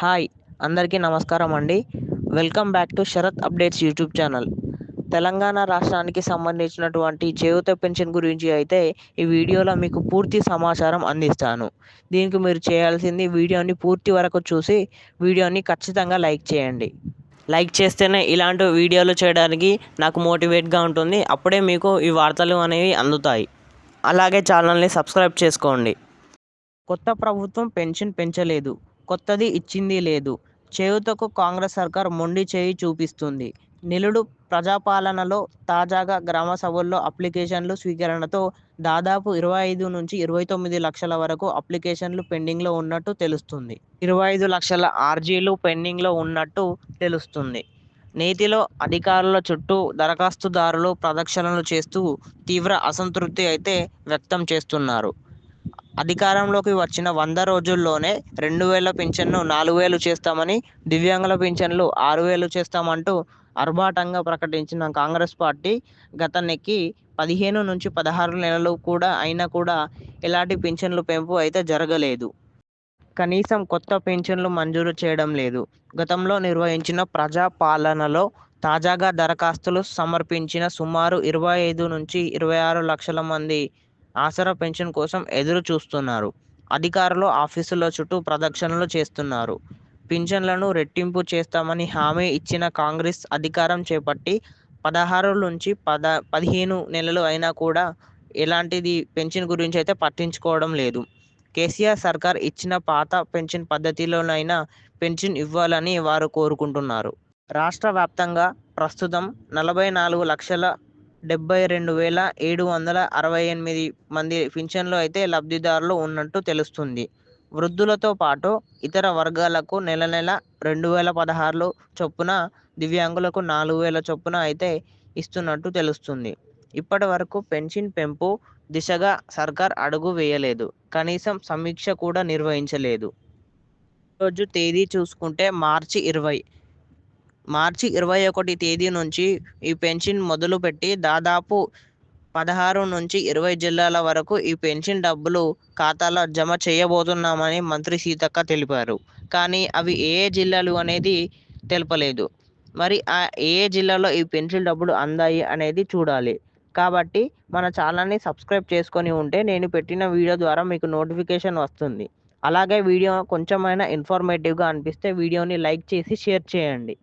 Hi అందరికీ నమస్కారం అండి. Welcome back to Sarath updates YouTube channel. Telangana రాష్ట్రానికి సంబంధించినటువంటి చేయూత పెన్షన్ గురించి అయితే ఈ వీడియోలో మీకు పూర్తి సమాచారం అందిస్తాను. దీనికి మీరు చేయాల్సింది వీడియోని పూర్తి వరకు చూసి వీడియోని ఖచ్చితంగా లైక్ చేయండి. లైక్ చేస్తేనే ఇలాంటి వీడియోలు చేయడానికి నాకు మోటివేట్గా ఉంటుంది. అప్పుడే మీకు ఈ వార్తలు అనేవి అందుతాయి. అలాగే ఛానల్ని సబ్స్క్రైబ్ చేసుకోండి. కొత్త ప్రభుత్వం పెన్షన్ పెంచలేదు. కొత్తది ఇచ్చింది లేదు. చేయుతకు కాంగ్రెస్ సర్కార్ మొండి చేయి చూపిస్తుంది. నిలుడు ప్రజాపాలనలో తాజాగా గ్రామ సభల్లో అప్లికేషన్లు స్వీకరణతో దాదాపు ఇరవై ఐదు నుంచి ఇరవై తొమ్మిది లక్షల వరకు అప్లికేషన్లు పెండింగ్లో ఉన్నట్టు తెలుస్తుంది. ఇరవై ఐదు లక్షల ఆర్జీలు పెండింగ్లో ఉన్నట్టు తెలుస్తుంది. నేతిలో అధికారుల చుట్టూ దరఖాస్తుదారులు ప్రదక్షిణలు చేస్తూ తీవ్ర అసంతృప్తి అయితే వ్యక్తం చేస్తున్నారు. అధికారంలోకి వచ్చిన వంద రోజుల్లోనే రెండు వేల పింఛన్ను నాలుగు వేలు చేస్తామని దివ్యాంగుల పింఛన్లు ఆరు వేలు చేస్తామంటూ ఆర్భాటంగా ప్రకటించిన కాంగ్రెస్ పార్టీ గతనికి పదిహేను నుంచి పదహారు నెలలు కూడా అయినా కూడా ఎలాంటి పింఛన్లు పెంపు అయితే జరగలేదు. కనీసం కొత్త పింఛన్లు మంజూరు చేయడం లేదు. గతంలో నిర్వహించిన ప్రజా పాలనలో తాజాగా దరఖాస్తులు సమర్పించిన సుమారు ఇరవై ఐదు నుంచి ఇరవై ఆరు లక్షల మంది ఆసరా పెన్షన్ కోసం ఎదురు చూస్తున్నారు. అధికారులు ఆఫీసుల చుట్టూ ప్రదక్షిణలు చేస్తున్నారు. పింఛన్లను రెట్టింపు చేస్తామని హామీ ఇచ్చిన కాంగ్రెస్ అధికారం చేపట్టి పదహారు నుంచి పద పదిహేను నెలలు అయినా కూడా ఎలాంటిది పెన్షన్ గురించి అయితే పట్టించుకోవడం లేదు. కేసీఆర్ సర్కార్ ఇచ్చిన పాత పెన్షన్ పద్ధతిలోనైనా పెన్షన్ ఇవ్వాలని వారు కోరుకుంటున్నారు. రాష్ట్ర వ్యాప్తంగా ప్రస్తుతం నలభై నాలుగు లక్షల డెబ్బై రెండు వేల ఏడు వందల అరవై ఎనిమిది మంది పింఛన్లు అయితే లబ్ధిదారులు ఉన్నట్టు తెలుస్తుంది. వృద్ధులతో పాటు ఇతర వర్గాలకు నెల నెల రెండు వేల పదహారులు చొప్పున దివ్యాంగులకు నాలుగు వేల చొప్పున అయితే ఇస్తున్నట్టు తెలుస్తుంది. ఇప్పటి వరకు పెన్షన్ పెంపు దిశగా సర్కార్ అడుగు వేయలేదు. కనీసం సమీక్ష కూడా నిర్వహించలేదు. రోజు తేదీ చూసుకుంటే మార్చి ఇరవై. మార్చి ఇరవై ఒకటి తేదీ నుంచి ఈ పెన్షన్ మొదలుపెట్టి దాదాపు పదహారు నుంచి ఇరవై జిల్లాల వరకు ఈ పెన్షన్ డబ్బులు ఖాతాలో జమ చేయబోతున్నామని మంత్రి సీతక్క తెలిపారు. కానీ అవి ఏ ఏ జిల్లాలు అనేది తెలపలేదు. మరి ఆ ఏ ఏ జిల్లాలో ఈ పెన్షన్ డబ్బులు అందాయి అనేది చూడాలి. కాబట్టి మన ఛానల్ని సబ్స్క్రైబ్ చేసుకొని ఉంటే నేను పెట్టిన వీడియో ద్వారా మీకు నోటిఫికేషన్ వస్తుంది. అలాగే వీడియో కొంచెమైనా ఇన్ఫర్మేటివ్గా అనిపిస్తే వీడియోని లైక్ చేసి షేర్ చేయండి.